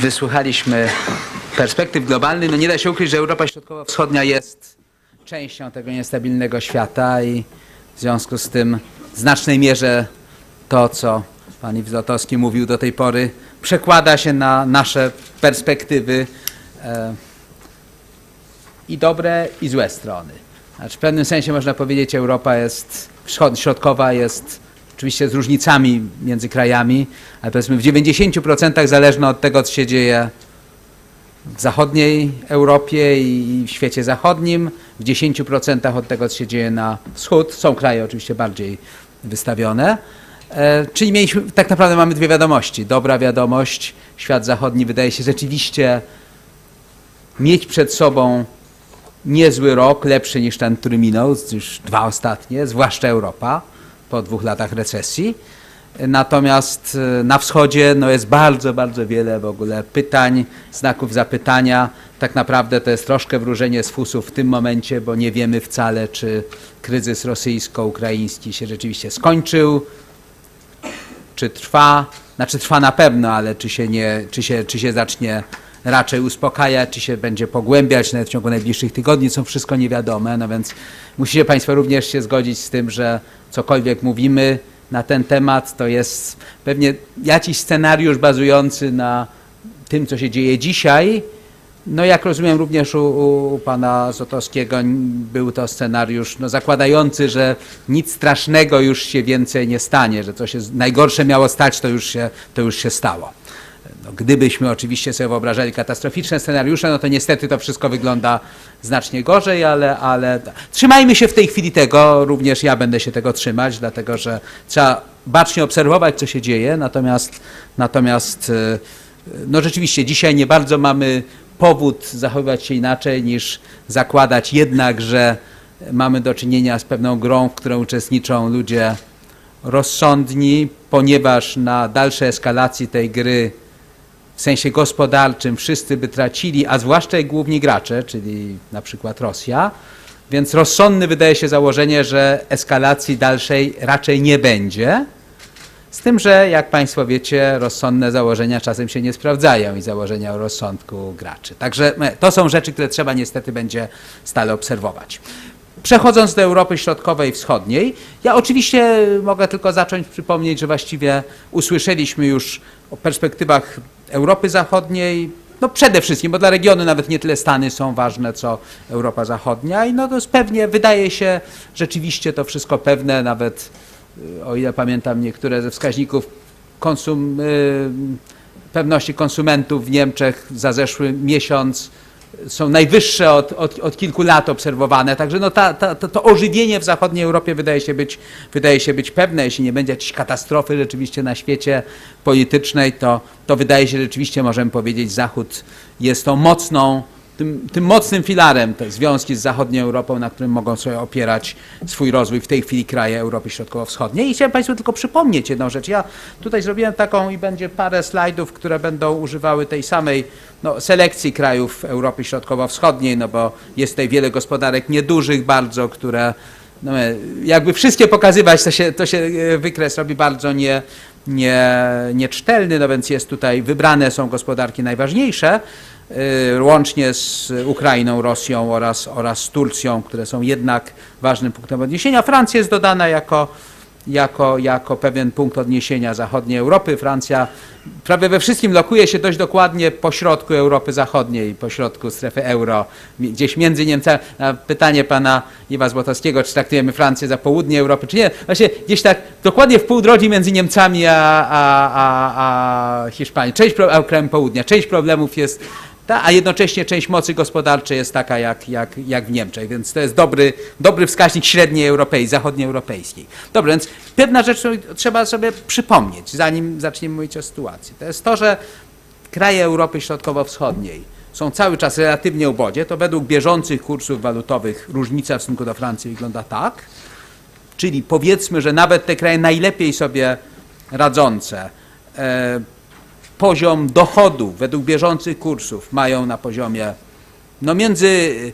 wysłuchaliśmy perspektyw globalnych, no nie da się ukryć, że Europa Środkowo-Wschodnia jest częścią tego niestabilnego świata i w związku z tym w znacznej mierze to, co pan Iw Zlotowski mówił do tej pory, przekłada się na nasze perspektywy e, i dobre, i złe strony. Znaczy, w pewnym sensie można powiedzieć, Europa jest środkowa, jest oczywiście z różnicami między krajami, ale powiedzmy w 90% zależna od tego, co się dzieje w zachodniej Europie i w świecie zachodnim, w 10% od tego, co się dzieje na wschód. Są kraje oczywiście bardziej wystawione. E, czyli mieliśmy, tak naprawdę mamy dwie wiadomości. Dobra wiadomość, świat zachodni wydaje się rzeczywiście mieć przed sobą niezły rok, lepszy niż ten, który minął, już dwa ostatnie, zwłaszcza Europa po dwóch latach recesji. Natomiast e, na wschodzie no, jest bardzo, bardzo wiele w ogóle pytań, znaków zapytania. Tak naprawdę to jest troszkę wróżenie z fusów w tym momencie, bo nie wiemy wcale, czy kryzys rosyjsko-ukraiński się rzeczywiście skończył, czy trwa, znaczy trwa na pewno, ale czy się, nie, czy się, czy się zacznie raczej uspokajać, czy się będzie pogłębiać nawet w ciągu najbliższych tygodni, są wszystko niewiadome, no więc musicie Państwo również się zgodzić z tym, że cokolwiek mówimy na ten temat, to jest pewnie jakiś scenariusz bazujący na tym, co się dzieje dzisiaj, no jak rozumiem również u, u pana Zotowskiego był to scenariusz no, zakładający, że nic strasznego już się więcej nie stanie, że co się najgorsze miało stać, to już się, to już się stało. No, gdybyśmy oczywiście sobie wyobrażali katastroficzne scenariusze, no to niestety to wszystko wygląda znacznie gorzej, ale, ale trzymajmy się w tej chwili tego, również ja będę się tego trzymać, dlatego że trzeba bacznie obserwować, co się dzieje, natomiast, natomiast e, no rzeczywiście dzisiaj nie bardzo mamy powód zachowywać się inaczej niż zakładać jednak, że mamy do czynienia z pewną grą, w której uczestniczą ludzie rozsądni, ponieważ na dalszej eskalacji tej gry w sensie gospodarczym wszyscy by tracili, a zwłaszcza główni gracze, czyli na przykład Rosja. Więc rozsądne wydaje się założenie, że eskalacji dalszej raczej nie będzie. Z tym, że jak Państwo wiecie, rozsądne założenia czasem się nie sprawdzają i założenia o rozsądku graczy. Także e, to są rzeczy, które trzeba niestety będzie stale obserwować. Przechodząc do Europy Środkowej i Wschodniej, ja oczywiście mogę tylko zacząć przypomnieć, że właściwie usłyszeliśmy już o perspektywach Europy Zachodniej, no przede wszystkim, bo dla regionu nawet nie tyle Stany są ważne, co Europa Zachodnia. I no to jest pewnie, wydaje się rzeczywiście to wszystko pewne, nawet y, o ile pamiętam niektóre ze wskaźników konsum, y, pewności konsumentów w Niemczech za zeszły miesiąc są najwyższe od, od, od kilku lat obserwowane, także no ta, ta, to, to ożywienie w zachodniej Europie wydaje się, być, wydaje się być pewne, jeśli nie będzie jakiejś katastrofy rzeczywiście na świecie politycznej, to, to wydaje się rzeczywiście, możemy powiedzieć, Zachód jest tą mocną, tym, tym mocnym filarem te związki z zachodnią Europą, na którym mogą sobie opierać swój rozwój w tej chwili kraje Europy Środkowo-Wschodniej. I chciałem Państwu tylko przypomnieć jedną rzecz. Ja tutaj zrobiłem taką i będzie parę slajdów, które będą używały tej samej no, selekcji krajów Europy Środkowo-Wschodniej, no bo jest tutaj wiele gospodarek niedużych bardzo, które no, jakby wszystkie pokazywać, to się, to się e, wykres robi bardzo nie, nie, niecztelny, no więc jest tutaj, wybrane są gospodarki najważniejsze, łącznie z Ukrainą, Rosją oraz, oraz Turcją, które są jednak ważnym punktem odniesienia. Francja jest dodana jako, jako, jako pewien punkt odniesienia zachodniej Europy. Francja prawie we wszystkim lokuje się dość dokładnie po środku Europy Zachodniej, po środku strefy euro, gdzieś między Niemcami. Na pytanie pana Iwa Złotowskiego, czy traktujemy Francję za południe Europy, czy nie. Właśnie gdzieś tak dokładnie w pół drogi między Niemcami a, a, a, a Hiszpanią. Część a krajem południa. Część problemów jest ta, a jednocześnie część mocy gospodarczej jest taka jak, jak, jak w Niemczech, więc to jest dobry, dobry wskaźnik średniej europejskiej, zachodnioeuropejskiej. Dobrze, więc pewna rzecz trzeba sobie przypomnieć, zanim zaczniemy mówić o sytuacji. To jest to, że kraje Europy Środkowo-Wschodniej są cały czas relatywnie ubogie, to według bieżących kursów walutowych różnica w stosunku do Francji wygląda tak, czyli powiedzmy, że nawet te kraje najlepiej sobie radzące, e, poziom dochodu według bieżących kursów mają na poziomie no między, y,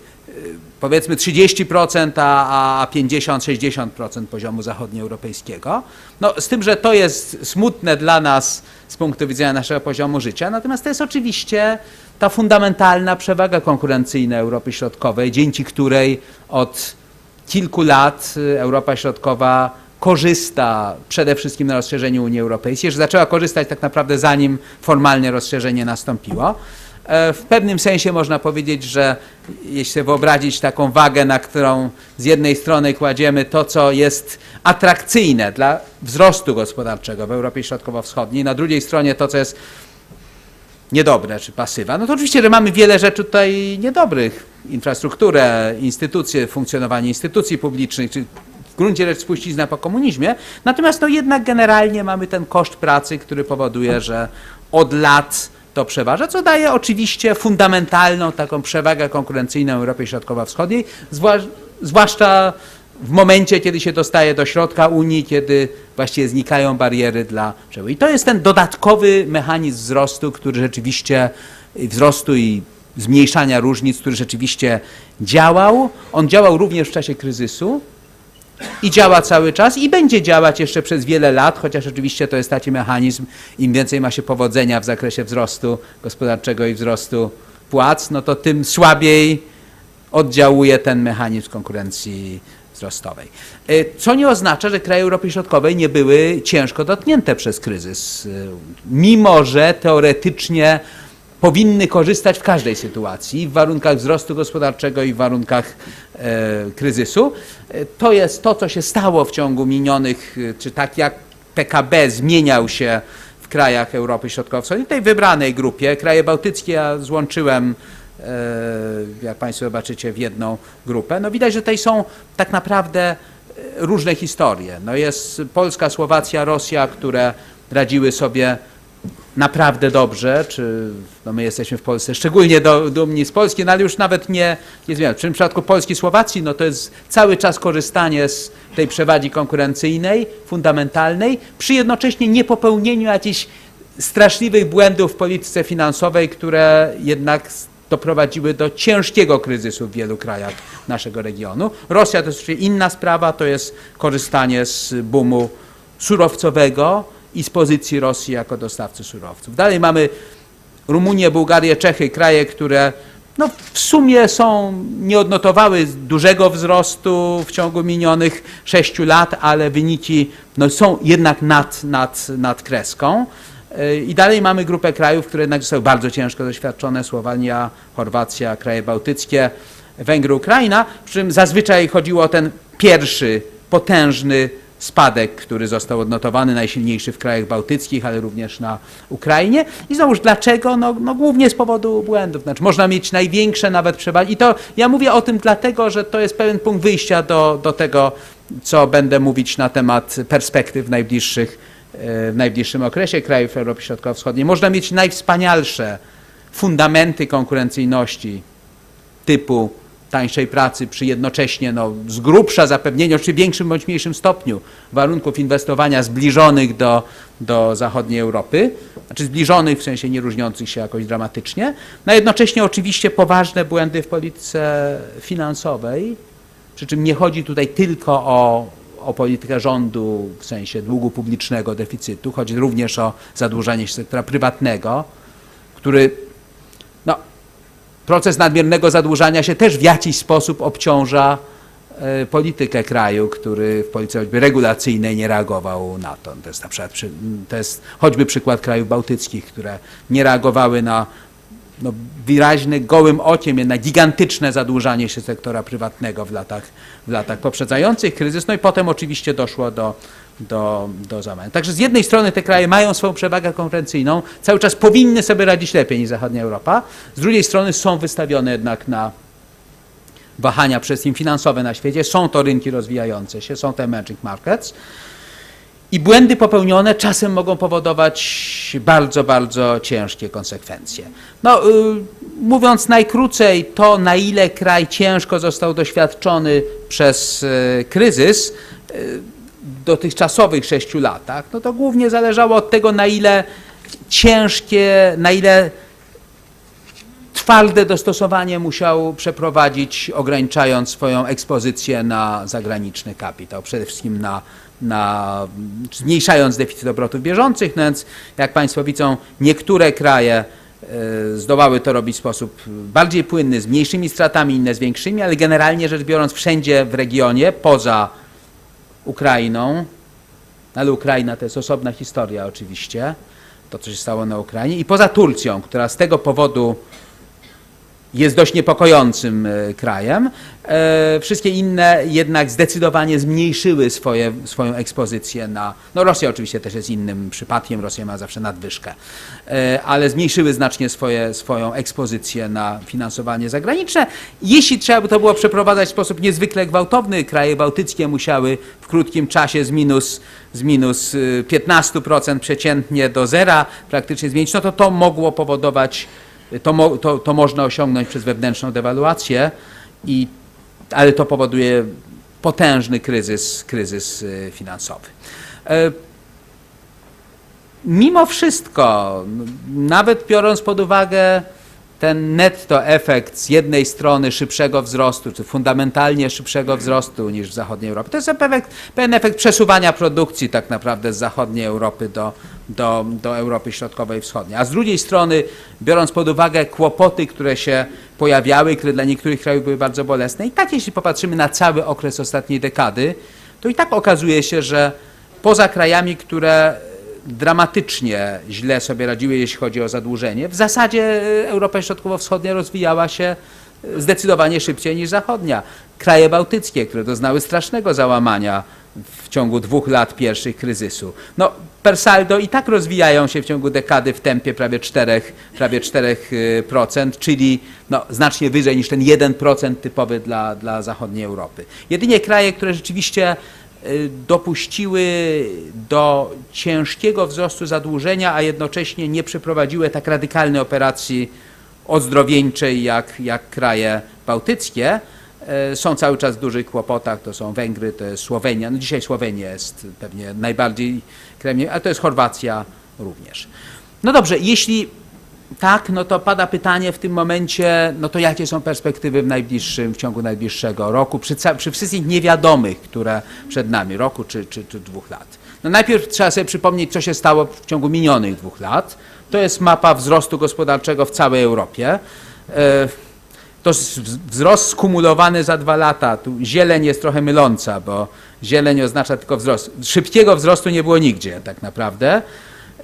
powiedzmy 30%, a, a 50-60% poziomu zachodnioeuropejskiego. No, z tym, że to jest smutne dla nas z punktu widzenia naszego poziomu życia, natomiast to jest oczywiście ta fundamentalna przewaga konkurencyjna Europy Środkowej, dzięki której od kilku lat y, Europa Środkowa korzysta przede wszystkim na rozszerzeniu Unii Europejskiej, że zaczęła korzystać tak naprawdę zanim formalnie rozszerzenie nastąpiło. E, W pewnym sensie można powiedzieć, że jeśli sobie wyobrazić taką wagę, na którą z jednej strony kładziemy to, co jest atrakcyjne dla wzrostu gospodarczego w Europie Środkowo-Wschodniej, na drugiej stronie to, co jest niedobre czy pasywa, no to oczywiście, że mamy wiele rzeczy tutaj niedobrych. Infrastrukturę, instytucje, funkcjonowanie instytucji publicznych, czy w gruncie rzeczy spuścizna po komunizmie. Natomiast no jednak generalnie mamy ten koszt pracy, który powoduje, że od lat to przeważa, co daje oczywiście fundamentalną taką przewagę konkurencyjną Europie Środkowo-Wschodniej, zwłasz- zwłaszcza w momencie, kiedy się dostaje do środka Unii, kiedy właściwie znikają bariery dla przebywu. I to jest ten dodatkowy mechanizm wzrostu, który rzeczywiście wzrostu i zmniejszania różnic, który rzeczywiście działał. On działał również w czasie kryzysu i działa cały czas i będzie działać jeszcze przez wiele lat, chociaż oczywiście to jest taki mechanizm, im więcej ma się powodzenia w zakresie wzrostu gospodarczego i wzrostu płac, no to tym słabiej oddziałuje ten mechanizm konkurencji wzrostowej. Y, Co nie oznacza, że kraje Europy Środkowej nie były ciężko dotknięte przez kryzys, y, mimo że teoretycznie powinny korzystać w każdej sytuacji, w warunkach wzrostu gospodarczego i w warunkach e, kryzysu. E, To jest to, co się stało w ciągu minionych, e, czy tak jak PKB zmieniał się w krajach Europy Środkowo-Wschodniej, tej wybranej grupie. Kraje bałtyckie ja złączyłem, e, jak Państwo zobaczycie, w jedną grupę. No widać, że tutaj są tak naprawdę różne historie. No jest Polska, Słowacja, Rosja, które radziły sobie naprawdę dobrze, czy no my jesteśmy w Polsce szczególnie do, dumni z Polski, no ale już nawet nie, nie zmian. W przypadku Polski Słowacji, no to jest cały czas korzystanie z tej przewagi konkurencyjnej, fundamentalnej, przy jednocześnie niepopełnieniu jakichś straszliwych błędów w polityce finansowej, które jednak doprowadziły do ciężkiego kryzysu w wielu krajach naszego regionu. Rosja to jest inna sprawa, to jest korzystanie z boomu surowcowego i z pozycji Rosji jako dostawcy surowców. Dalej mamy Rumunię, Bułgarię, Czechy, kraje, które no, w sumie są, nie odnotowały dużego wzrostu w ciągu minionych sześciu lat, ale wyniki no, są jednak nad, nad, nad kreską. Yy, I dalej mamy grupę krajów, które jednak zostały bardzo ciężko doświadczone, Słowenia, Chorwacja, kraje bałtyckie, Węgry, Ukraina, przy czym zazwyczaj chodziło o ten pierwszy, potężny spadek, który został odnotowany, najsilniejszy w krajach bałtyckich, ale również na Ukrainie. I znowuż dlaczego? No, no głównie z powodu błędów. Znaczy można mieć największe nawet przewagi. I to ja mówię o tym dlatego, że to jest pewien punkt wyjścia do, do tego, co będę mówić na temat perspektyw najbliższych, e, w najbliższym okresie krajów Europy Środkowo-Wschodniej. Można mieć najwspanialsze fundamenty konkurencyjności typu tańszej pracy przy jednocześnie no, z grubsza zapewnieniu, czy większym bądź mniejszym stopniu warunków inwestowania zbliżonych do, do zachodniej Europy, znaczy zbliżonych w sensie nie różniących się jakoś dramatycznie, no jednocześnie oczywiście poważne błędy w polityce finansowej, przy czym nie chodzi tutaj tylko o, o politykę rządu w sensie długu publicznego, deficytu, chodzi również o zadłużanie się sektora prywatnego, który proces nadmiernego zadłużania się też w jakiś sposób obciąża e, politykę kraju, który w polityce choćby regulacyjnej nie reagował na to. To jest na przykład przy, to jest choćby przykład krajów bałtyckich, które nie reagowały na no, wyraźne, gołym okiem jednak gigantyczne zadłużanie się sektora prywatnego w latach, w latach poprzedzających kryzys. No i potem oczywiście doszło do, do, do załamania. Także z jednej strony te kraje mają swoją przewagę konkurencyjną, cały czas powinny sobie radzić lepiej niż zachodnia Europa, z drugiej strony są wystawione jednak na wahania przez nim finansowe na świecie, są to rynki rozwijające się, są to emerging markets. I błędy popełnione czasem mogą powodować bardzo, bardzo ciężkie konsekwencje. No, y, mówiąc najkrócej, to na ile kraj ciężko został doświadczony przez y, kryzys y, dotychczasowych sześciu latach, no to głównie zależało od tego, na ile ciężkie, na ile twarde dostosowanie musiał przeprowadzić, ograniczając swoją ekspozycję na zagraniczny kapitał, przede wszystkim na, na zmniejszając deficyt obrotów bieżących, no więc jak Państwo widzą, niektóre kraje e, zdołały to robić w sposób bardziej płynny, z mniejszymi stratami, inne z większymi, ale generalnie rzecz biorąc wszędzie w regionie, poza Ukrainą, ale Ukraina to jest osobna historia oczywiście, to co się stało na Ukrainie, i poza Turcją, która z tego powodu jest dość niepokojącym e, krajem. E, Wszystkie inne jednak zdecydowanie zmniejszyły swoje, swoją ekspozycję na. No Rosja oczywiście też jest innym przypadkiem, Rosja ma zawsze nadwyżkę, E, ale zmniejszyły znacznie swoje, swoją ekspozycję na finansowanie zagraniczne. Jeśli trzeba by to było przeprowadzać w sposób niezwykle gwałtowny, kraje bałtyckie musiały w krótkim czasie z minus, z minus y, 15% przeciętnie do zera praktycznie zmienić, no to to mogło powodować to, to, to można osiągnąć przez wewnętrzną dewaluację, i, ale to powoduje potężny kryzys, kryzys y, finansowy. E, Mimo wszystko, nawet biorąc pod uwagę ten netto efekt z jednej strony szybszego wzrostu, czy fundamentalnie szybszego wzrostu niż w zachodniej Europie, to jest efekt, pewien efekt przesuwania produkcji tak naprawdę z zachodniej Europy do, do, do Europy Środkowej i Wschodniej. A z drugiej strony, biorąc pod uwagę kłopoty, które się pojawiały, które dla niektórych krajów były bardzo bolesne, i tak jeśli popatrzymy na cały okres ostatniej dekady, to i tak okazuje się, że poza krajami, które dramatycznie źle sobie radziły, jeśli chodzi o zadłużenie. W zasadzie e, Europa Środkowo-Wschodnia rozwijała się e, zdecydowanie szybciej niż zachodnia. Kraje bałtyckie, które doznały strasznego załamania w ciągu dwóch lat pierwszych kryzysu. No, per saldo i tak rozwijają się w ciągu dekady w tempie prawie 4%, prawie 4% czyli no, znacznie wyżej niż ten 1% typowy dla, dla zachodniej Europy. Jedynie kraje, które rzeczywiście dopuściły do ciężkiego wzrostu zadłużenia, a jednocześnie nie przeprowadziły tak radykalnej operacji ozdrowieńczej jak, jak kraje bałtyckie, e, są cały czas w dużych kłopotach. To są Węgry, to jest Słowenia. No dzisiaj Słowenia jest pewnie najbardziej krajem, ale to jest Chorwacja również. No dobrze, jeśli tak, no to pada pytanie w tym momencie, no to jakie są perspektywy w najbliższym, w ciągu najbliższego roku, przy, przy wszystkich niewiadomych, które przed nami, roku czy, czy, czy dwóch lat. No najpierw trzeba sobie przypomnieć, co się stało w ciągu minionych dwóch lat. To jest mapa wzrostu gospodarczego w całej Europie. E, to wzrost skumulowany za dwa lata. Tu zieleń jest trochę myląca, bo zieleń oznacza tylko wzrost. Szybkiego wzrostu nie było nigdzie tak naprawdę.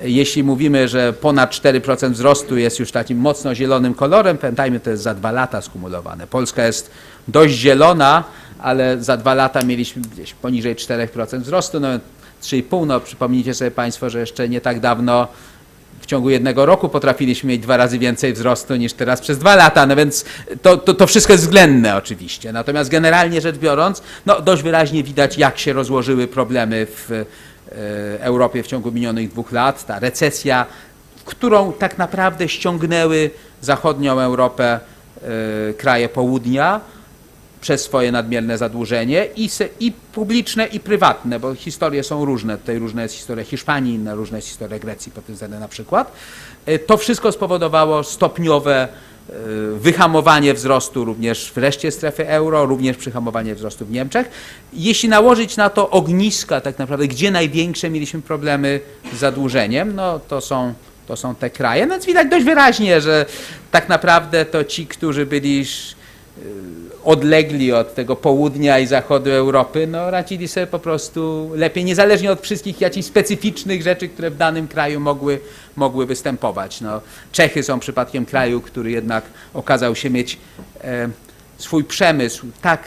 Jeśli mówimy, że ponad 4% wzrostu jest już takim mocno zielonym kolorem, pamiętajmy, to jest za dwa lata skumulowane. Polska jest dość zielona, ale za dwa lata mieliśmy gdzieś poniżej 4% wzrostu, no 3,5, no przypomnijcie sobie Państwo, że jeszcze nie tak dawno w ciągu jednego roku potrafiliśmy mieć dwa razy więcej wzrostu niż teraz przez dwa lata, no więc to, to, to wszystko jest względne oczywiście. Natomiast generalnie rzecz biorąc, no dość wyraźnie widać, jak się rozłożyły problemy w Europie w ciągu minionych dwóch lat. Ta recesja, którą tak naprawdę ściągnęły zachodnią Europę e, kraje południa, przez swoje nadmierne zadłużenie i, i publiczne, i prywatne, bo historie są różne. Tutaj różna jest historia Hiszpanii, inna jest historia Grecji pod tym względem na przykład. E, To wszystko spowodowało stopniowe e, wyhamowanie wzrostu również w reszcie strefy euro, również przyhamowanie wzrostu w Niemczech. Jeśli nałożyć na to ogniska, tak naprawdę, gdzie największe mieliśmy problemy z zadłużeniem, no to są to są te kraje. No więc widać dość wyraźnie, że tak naprawdę to ci, którzy byli sz- odlegli od tego południa i zachodu Europy, no radzili sobie po prostu lepiej, niezależnie od wszystkich jakichś specyficznych rzeczy, które w danym kraju mogły, mogły występować. No, Czechy są przypadkiem kraju, który jednak okazał się mieć e, swój przemysł tak,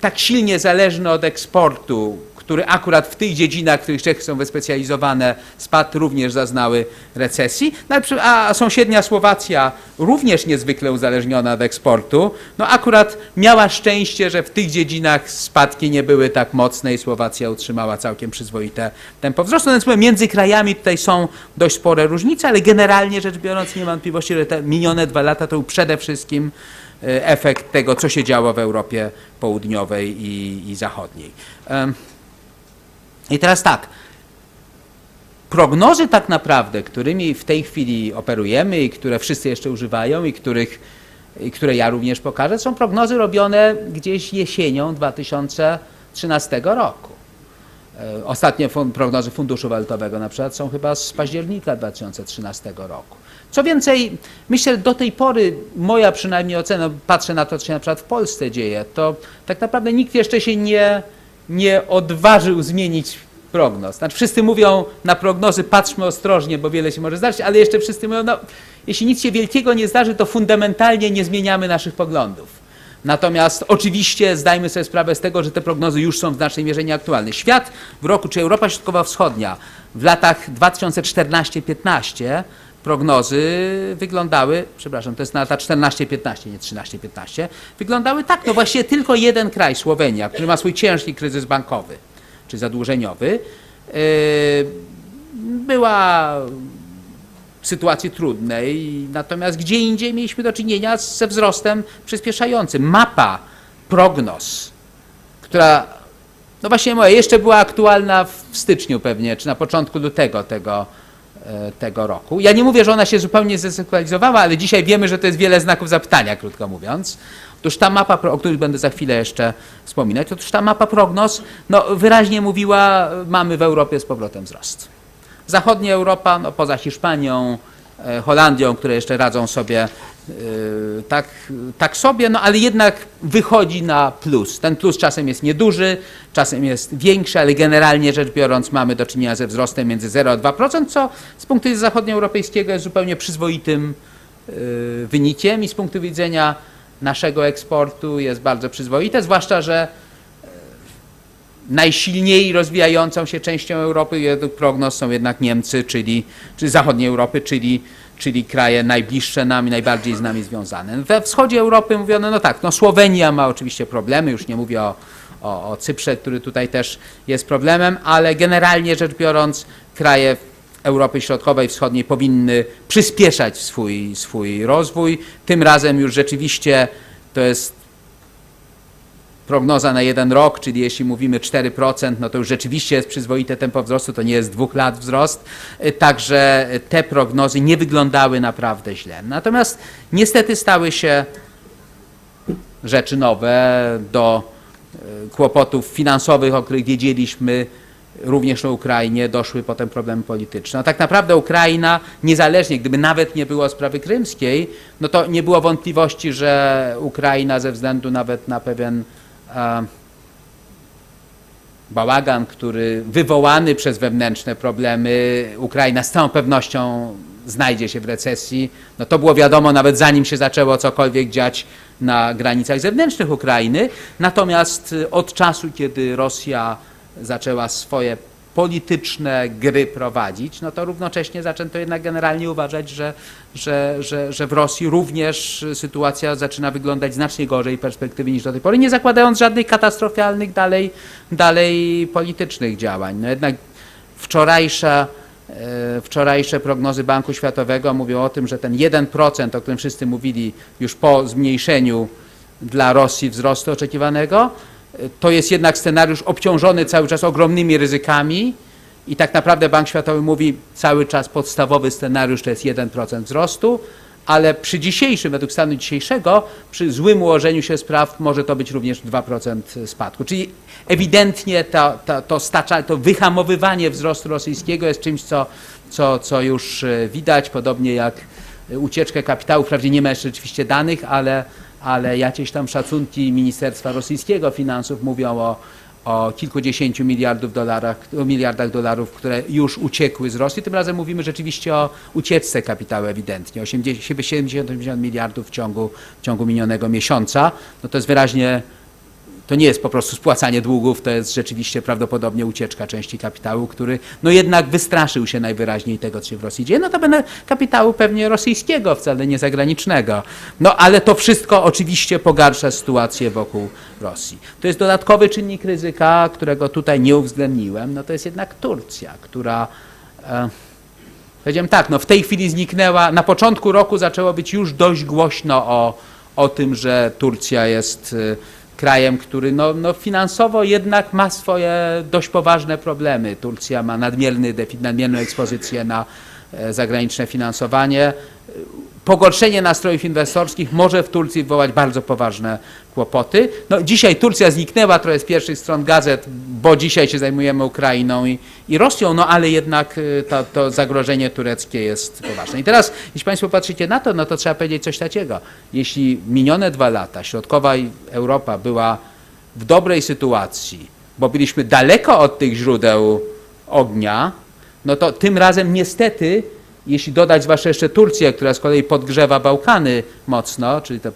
tak silnie zależny od eksportu, który akurat w tych dziedzinach, w których Czechy są wyspecjalizowane, spadł, również zaznały recesji. No, a sąsiednia Słowacja, również niezwykle uzależniona od eksportu, no akurat miała szczęście, że w tych dziedzinach spadki nie były tak mocne i Słowacja utrzymała całkiem przyzwoite tempo wzrostu. No Więc mówię, między krajami tutaj są dość spore różnice, ale generalnie rzecz biorąc nie mam wątpliwości, że te minione dwa lata to był przede wszystkim e, efekt tego, co się działo w Europie Południowej i, i Zachodniej. I teraz tak. prognozy tak naprawdę, którymi w tej chwili operujemy i które wszyscy jeszcze używają i których, i które ja również pokażę, są prognozy robione gdzieś jesienią 2013 roku. E, Ostatnie prognozy Funduszu Walutowego na przykład są chyba z października 2013 roku. Co więcej, myślę, do tej pory moja przynajmniej ocena, patrzę na to, co się na przykład w Polsce dzieje, to tak naprawdę nikt jeszcze się nie, nie odważył zmienić prognoz. Znaczy wszyscy mówią na prognozy, patrzmy ostrożnie, bo wiele się może zdarzyć, ale jeszcze wszyscy mówią, no, jeśli nic się wielkiego nie zdarzy, to fundamentalnie nie zmieniamy naszych poglądów. Natomiast oczywiście zdajmy sobie sprawę z tego, że te prognozy już są w znacznej mierze nieaktualne. Świat w roku, czy Europa Środkowo-Wschodnia w latach 2014-15 prognozy wyglądały, przepraszam, to jest na lata 14-15, nie 13-15, wyglądały tak, no właściwie tylko jeden kraj, Słowenia, który ma swój ciężki kryzys bankowy czy zadłużeniowy, yy, była w sytuacji trudnej, natomiast gdzie indziej mieliśmy do czynienia ze wzrostem przyspieszającym. Mapa prognoz, która, no właśnie moja, jeszcze była aktualna w styczniu pewnie, czy na początku lutego tego, tego roku. Ja nie mówię, że ona się zupełnie zdezaktualizowała, ale dzisiaj wiemy, że to jest wiele znaków zapytania, krótko mówiąc. Otóż ta mapa, o której będę za chwilę jeszcze wspominać, otóż ta mapa prognoz no, wyraźnie mówiła, mamy w Europie z powrotem wzrost. Zachodnia Europa, no, poza Hiszpanią, e, Holandią, które jeszcze radzą sobie e, tak, tak sobie, no ale jednak wychodzi na plus. Ten plus czasem jest nieduży, czasem jest większy, ale generalnie rzecz biorąc mamy do czynienia ze wzrostem między 0 a 2%, co z punktu widzenia zachodnioeuropejskiego jest zupełnie przyzwoitym e, wynikiem i z punktu widzenia naszego eksportu jest bardzo przyzwoite, zwłaszcza, że najsilniej rozwijającą się częścią Europy według prognoz są jednak Niemcy, czyli, czy zachodniej Europy, czyli, czyli kraje najbliższe nam i najbardziej z nami związane. We wschodzie Europy mówiono, no tak, no Słowenia ma oczywiście problemy, już nie mówię o, o, o Cyprze, który tutaj też jest problemem, ale generalnie rzecz biorąc kraje Europy Środkowej, Wschodniej powinny przyspieszać swój, swój rozwój. Tym razem już rzeczywiście to jest prognoza na jeden rok, czyli jeśli mówimy 4%, no to już rzeczywiście jest przyzwoite tempo wzrostu, to nie jest dwóch lat wzrost. Y, Także te prognozy nie wyglądały naprawdę źle. Natomiast niestety stały się rzeczy nowe do y, kłopotów finansowych, o których wiedzieliśmy również na Ukrainie, doszły potem problemy polityczne. No tak naprawdę Ukraina, niezależnie, gdyby nawet nie było sprawy krymskiej, no to nie było wątpliwości, że Ukraina ze względu nawet na pewien bałagan, który wywołany przez wewnętrzne problemy, Ukraina z całą pewnością znajdzie się w recesji. No to było wiadomo nawet zanim się zaczęło cokolwiek dziać na granicach zewnętrznych Ukrainy. Natomiast od czasu, kiedy Rosja zaczęła swoje polityczne gry prowadzić, no to równocześnie zaczęto jednak generalnie uważać, że, że, że, że w Rosji również sytuacja zaczyna wyglądać znacznie gorzej perspektywy niż do tej pory, nie zakładając żadnych katastrofalnych dalej, dalej politycznych działań. No jednak wczorajsza, e, wczorajsze prognozy Banku Światowego mówią o tym, że ten 1%, o którym wszyscy mówili już po zmniejszeniu dla Rosji wzrostu oczekiwanego, to jest jednak scenariusz obciążony cały czas ogromnymi ryzykami i tak naprawdę Bank Światowy mówi cały czas podstawowy scenariusz to jest 1% wzrostu, ale przy dzisiejszym, według stanu dzisiejszego, przy złym ułożeniu się spraw może to być również 2% spadku. Czyli ewidentnie to, to, to, stacza, to wyhamowywanie wzrostu rosyjskiego jest czymś, co, co, co już e, widać, podobnie jak e, ucieczkę kapitału. Wprawdzie nie ma jeszcze rzeczywiście danych, ale, ale jakieś tam szacunki Ministerstwa Rosyjskiego Finansów mówią o, o kilkudziesięciu miliardów dolarach, miliardach dolarów, które już uciekły z Rosji. Tym razem mówimy rzeczywiście o ucieczce kapitału ewidentnie. 80, 70 miliardów w ciągu, w ciągu minionego miesiąca. No to jest wyraźnie to nie jest po prostu spłacanie długów, to jest rzeczywiście prawdopodobnie ucieczka części kapitału, który no jednak wystraszył się najwyraźniej tego, co się w Rosji dzieje. No to będę kapitału pewnie rosyjskiego, wcale nie zagranicznego. No ale to wszystko oczywiście pogarsza sytuację wokół Rosji. To jest dodatkowy czynnik ryzyka, którego tutaj nie uwzględniłem, no to jest jednak Turcja, która... E, Powiedziałem tak, no w tej chwili zniknęła, na początku roku zaczęło być już dość głośno o, o tym, że Turcja jest y, krajem, który no, no finansowo jednak ma swoje dość poważne problemy. Turcja ma nadmierny, nadmierną ekspozycję na e, zagraniczne finansowanie. Pogorszenie nastrojów inwestorskich może w Turcji wywołać bardzo poważne kłopoty. No, dzisiaj Turcja zniknęła trochę z pierwszych stron gazet, bo dzisiaj się zajmujemy Ukrainą i, i Rosją, no ale jednak y, to, to zagrożenie tureckie jest poważne. I teraz, jeśli Państwo patrzycie na to, no to trzeba powiedzieć coś takiego. Jeśli minione dwa lata środkowa Europa była w dobrej sytuacji, bo byliśmy daleko od tych źródeł ognia, no to tym razem niestety, jeśli dodać zwłaszcza jeszcze Turcję, która z kolei podgrzewa Bałkany mocno, czyli tę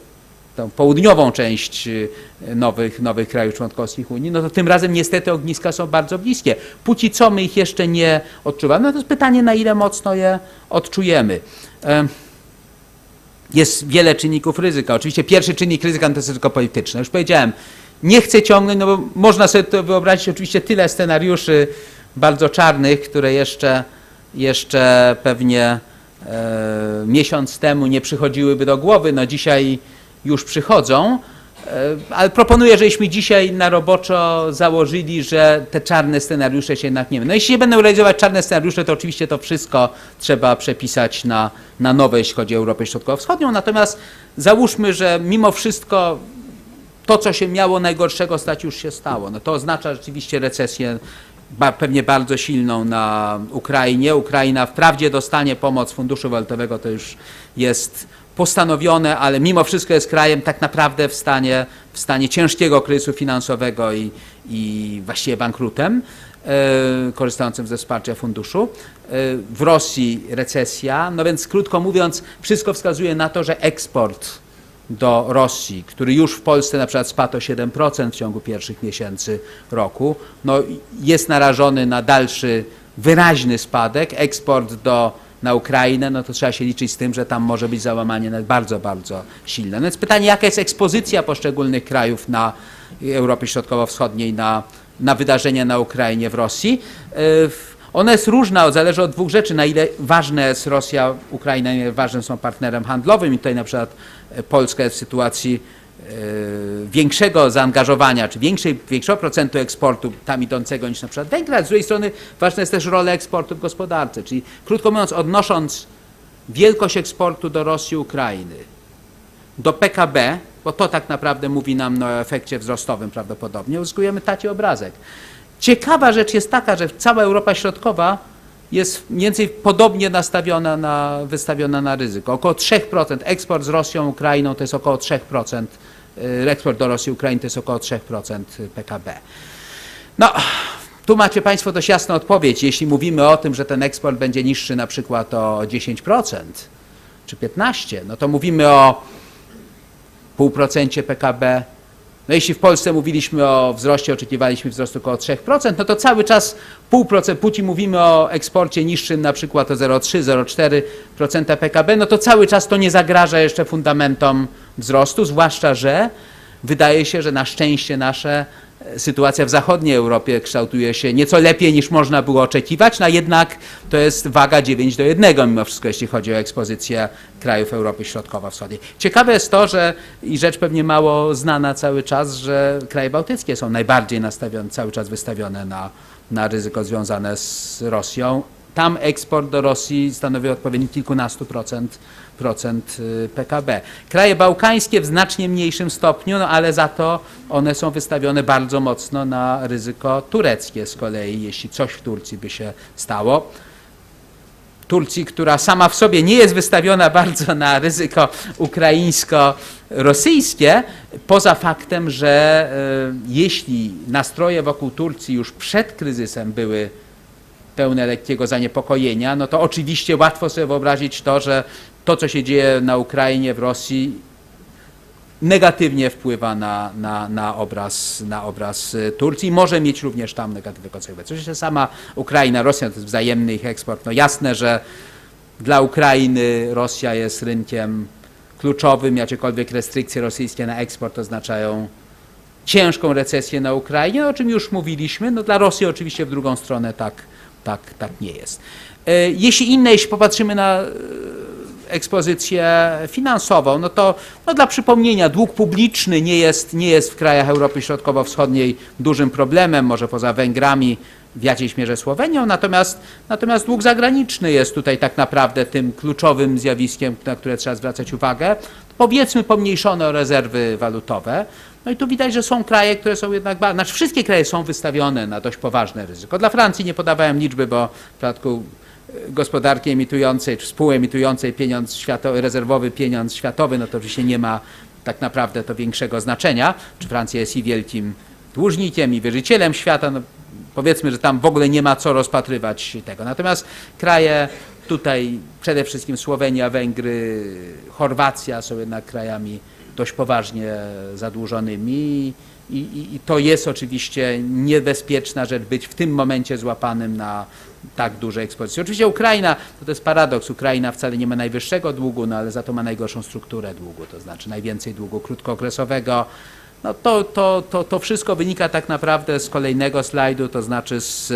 tą południową część y, nowych, nowych krajów członkowskich Unii, no to tym razem niestety ogniska są bardzo bliskie. Póki co my ich jeszcze nie odczuwamy. No to jest pytanie, na ile mocno je odczujemy. Em, Jest wiele czynników ryzyka. Oczywiście pierwszy czynnik ryzyka to jest ryzyko polityczne. Już powiedziałem, nie chcę ciągnąć, no bo można sobie to wyobrazić oczywiście tyle scenariuszy bardzo czarnych, które jeszcze, jeszcze pewnie e, miesiąc temu nie przychodziłyby do głowy. No dzisiaj już przychodzą. E, Ale proponuję, żebyśmy dzisiaj na roboczo założyli, że te czarne scenariusze się jednak nie będą. No jeśli się będą realizować czarne scenariusze, to oczywiście to wszystko trzeba przepisać na, na nowe, jeśli chodzi o Europę Środkowo-Wschodnią. Natomiast załóżmy, że mimo wszystko to, co się miało najgorszego stać, już się stało. No to oznacza rzeczywiście recesję pewnie bardzo silną na Ukrainie. Ukraina wprawdzie dostanie pomoc Funduszu Walutowego, to już jest postanowione, ale mimo wszystko jest krajem tak naprawdę w stanie, w stanie ciężkiego kryzysu finansowego i, i właściwie bankrutem, e, korzystającym ze wsparcia funduszu. E, w Rosji recesja, no więc krótko mówiąc, wszystko wskazuje na to, że eksport do Rosji, który już w Polsce na przykład spadł o 7% w ciągu pierwszych miesięcy roku, no jest narażony na dalszy wyraźny spadek. Eksport do, na Ukrainę, no to trzeba się liczyć z tym, że tam może być załamanie bardzo, bardzo silne. No więc pytanie, jaka jest ekspozycja poszczególnych krajów na Europie Środkowo-Wschodniej na, na wydarzenia na Ukrainie w Rosji? W- ona jest różna, zależy od dwóch rzeczy, na ile ważna jest Rosja, Ukraina, ważnym są partnerem handlowym i tutaj na przykład e, Polska jest w sytuacji e, większego zaangażowania, czy większej, większego procentu eksportu tam idącego niż na przykład Węgry, a z drugiej strony ważna jest też rola eksportu w gospodarce, czyli krótko mówiąc odnosząc wielkość eksportu do Rosji Ukrainy do PKB, bo to tak naprawdę mówi nam o efekcie wzrostowym prawdopodobnie, uzyskujemy taci obrazek. Ciekawa rzecz jest taka, że cała Europa Środkowa jest mniej więcej podobnie nastawiona na, wystawiona na ryzyko. Około 3%. Eksport z Rosją, Ukrainą to jest około 3%. y, Eksport do Rosji Ukrainy to jest około 3% PKB. No, tu macie Państwo dość jasną odpowiedź. Jeśli mówimy o tym, że ten eksport będzie niższy na przykład o 10% czy 15%, no to mówimy o 0,5% PKB. No jeśli w Polsce mówiliśmy o wzroście, oczekiwaliśmy wzrostu około 3%, no to cały czas 0,5%, póki mówimy o eksporcie niższym na przykład o 0,3-0,4% PKB, no to cały czas to nie zagraża jeszcze fundamentom wzrostu, zwłaszcza, że wydaje się, że na szczęście nasze sytuacja w zachodniej Europie kształtuje się nieco lepiej niż można było oczekiwać, no jednak to jest waga 9 do 1 mimo wszystko, jeśli chodzi o ekspozycję krajów Europy Środkowo-Wschodniej. Ciekawe jest to, że i rzecz pewnie mało znana cały czas, że kraje bałtyckie są najbardziej nastawione, cały czas wystawione na, na ryzyko związane z Rosją. Tam eksport do Rosji stanowi odpowiednio kilkunastu procent, procent y, PKB. Kraje bałkańskie w znacznie mniejszym stopniu, no ale za to one są wystawione bardzo mocno na ryzyko tureckie z kolei, jeśli coś w Turcji by się stało. Turcji, która sama w sobie nie jest wystawiona bardzo na ryzyko ukraińsko-rosyjskie, poza faktem, że e, jeśli nastroje wokół Turcji już przed kryzysem były pełne lekkiego zaniepokojenia, no to oczywiście łatwo sobie wyobrazić to, że to, co się dzieje na Ukrainie, w Rosji, negatywnie wpływa na, na, na, obraz, na obraz y, Turcji. Może mieć również tam negatywne konsekwencje. Oczywiście sama Ukraina, Rosja to jest wzajemny ich eksport. No jasne, że dla Ukrainy Rosja jest rynkiem kluczowym, jakiekolwiek restrykcje rosyjskie na eksport oznaczają ciężką recesję na Ukrainie, o czym już mówiliśmy. No dla Rosji oczywiście w drugą stronę tak, tak, tak nie jest. E, Jeśli inne, jeśli popatrzymy na e, ekspozycję finansową, no to no dla przypomnienia, dług publiczny nie jest, nie jest w krajach Europy Środkowo-Wschodniej dużym problemem, może poza Węgrami, w jakiejś mierze Słowenią, natomiast, natomiast dług zagraniczny jest tutaj tak naprawdę tym kluczowym zjawiskiem, na które trzeba zwracać uwagę. Powiedzmy pomniejszone o rezerwy walutowe. No i tu widać, że są kraje, które są jednak, znaczy wszystkie kraje są wystawione na dość poważne ryzyko. Dla Francji nie podawałem liczby, bo w przypadku e, gospodarki emitującej, czy współemitującej pieniądz światowy, rezerwowy pieniądz światowy, no to oczywiście nie ma tak naprawdę to większego znaczenia, czy Francja jest i wielkim dłużnikiem, i wierzycielem świata, no powiedzmy, że tam w ogóle nie ma co rozpatrywać tego. Natomiast kraje tutaj, przede wszystkim Słowenia, Węgry, Chorwacja są jednak krajami dość poważnie zadłużonymi i, i, i to jest oczywiście niebezpieczna rzecz być w tym momencie złapanym na tak dużej ekspozycji. Oczywiście Ukraina, to, to jest paradoks, Ukraina wcale nie ma najwyższego długu, no ale za to ma najgorszą strukturę długu, to znaczy najwięcej długu krótkookresowego, no to, to, to, to wszystko wynika tak naprawdę z kolejnego slajdu, to znaczy z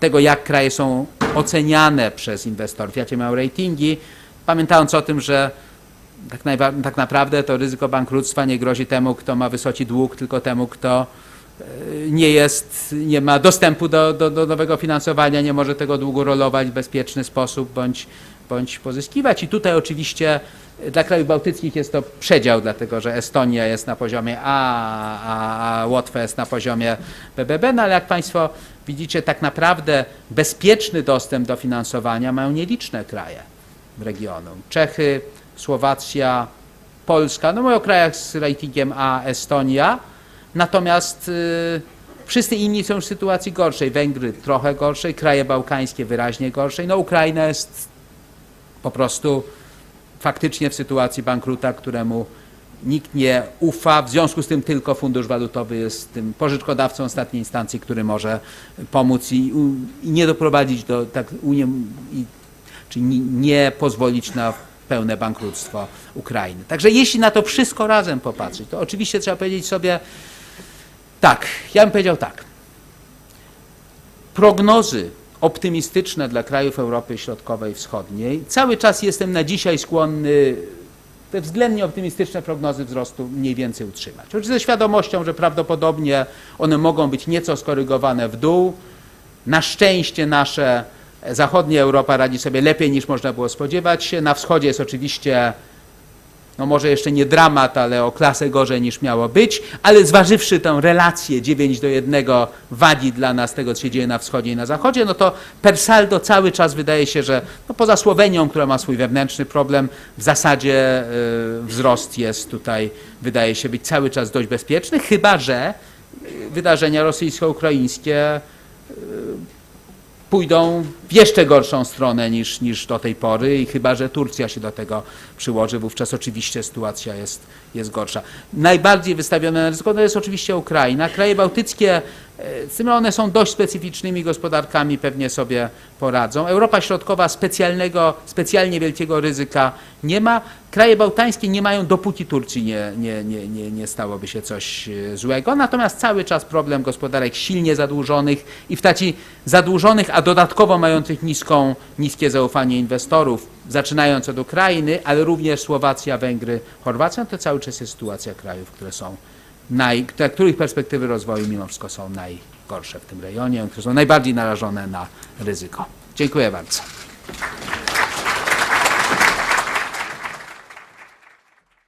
tego, jak kraje są oceniane przez inwestorów, jakie mają ratingi, pamiętając o tym, że tak, tak naprawdę to ryzyko bankructwa nie grozi temu, kto ma wysoki dług, tylko temu, kto e, nie jest, nie ma dostępu do, do, do nowego finansowania, nie może tego długu rolować w bezpieczny sposób bądź, bądź pozyskiwać. I tutaj oczywiście e, dla krajów bałtyckich jest to przedział, dlatego że Estonia jest na poziomie A, a, a Łotwa jest na poziomie BBB, no ale jak Państwo widzicie, tak naprawdę bezpieczny dostęp do finansowania mają nieliczne kraje regionu. Czechy, Słowacja, Polska, no mówię o krajach z ratingiem A, Estonia, natomiast y, wszyscy inni są w sytuacji gorszej. Węgry trochę gorszej, kraje bałkańskie wyraźnie gorszej, no Ukraina jest po prostu faktycznie w sytuacji bankruta, któremu nikt nie ufa, w związku z tym tylko Fundusz Walutowy jest tym pożyczkodawcą ostatniej instancji, który może pomóc i, i nie doprowadzić do, tak, unie- i, czyli nie pozwolić na pełne bankructwo Ukrainy. Także jeśli na to wszystko razem popatrzeć, to oczywiście trzeba powiedzieć sobie tak, ja bym powiedział tak. Prognozy optymistyczne dla krajów Europy Środkowej i Wschodniej, cały czas jestem na dzisiaj skłonny te względnie optymistyczne prognozy wzrostu mniej więcej utrzymać. Oczywiście ze świadomością, że prawdopodobnie one mogą być nieco skorygowane w dół. Na szczęście nasze zachodnia Europa radzi sobie lepiej niż można było spodziewać się. Na wschodzie jest oczywiście no może jeszcze nie dramat, ale o klasę gorzej niż miało być, ale zważywszy tę relację 9 do 1 wagi dla nas tego, co się dzieje na wschodzie i na zachodzie, no to per saldo cały czas wydaje się, że no poza Słowenią, która ma swój wewnętrzny problem, w zasadzie y, wzrost jest tutaj, wydaje się być cały czas dość bezpieczny, chyba że y, wydarzenia rosyjsko-ukraińskie pójdą w jeszcze gorszą stronę niż, niż do tej pory i chyba, że Turcja się do tego przyłoży, wówczas oczywiście sytuacja jest, jest gorsza. Najbardziej wystawione na ryzyko to jest oczywiście Ukraina. Kraje bałtyckie, z tym one są dość specyficznymi gospodarkami, pewnie sobie poradzą. Europa Środkowa specjalnego, specjalnie wielkiego ryzyka nie ma. Kraje bałtańskie nie mają, dopóki Turcji nie, nie, nie, nie, nie stałoby się coś e, złego. Natomiast cały czas problem gospodarek silnie zadłużonych i w taci zadłużonych, a dodatkowo mających niską, niskie zaufanie inwestorów, zaczynając od Ukrainy, ale również Słowacja, Węgry, Chorwacja, to cały czas jest sytuacja krajów, które są naj, dla których perspektywy rozwoju mimo wszystko są najgorsze w tym rejonie, które są najbardziej narażone na ryzyko. Dziękuję bardzo.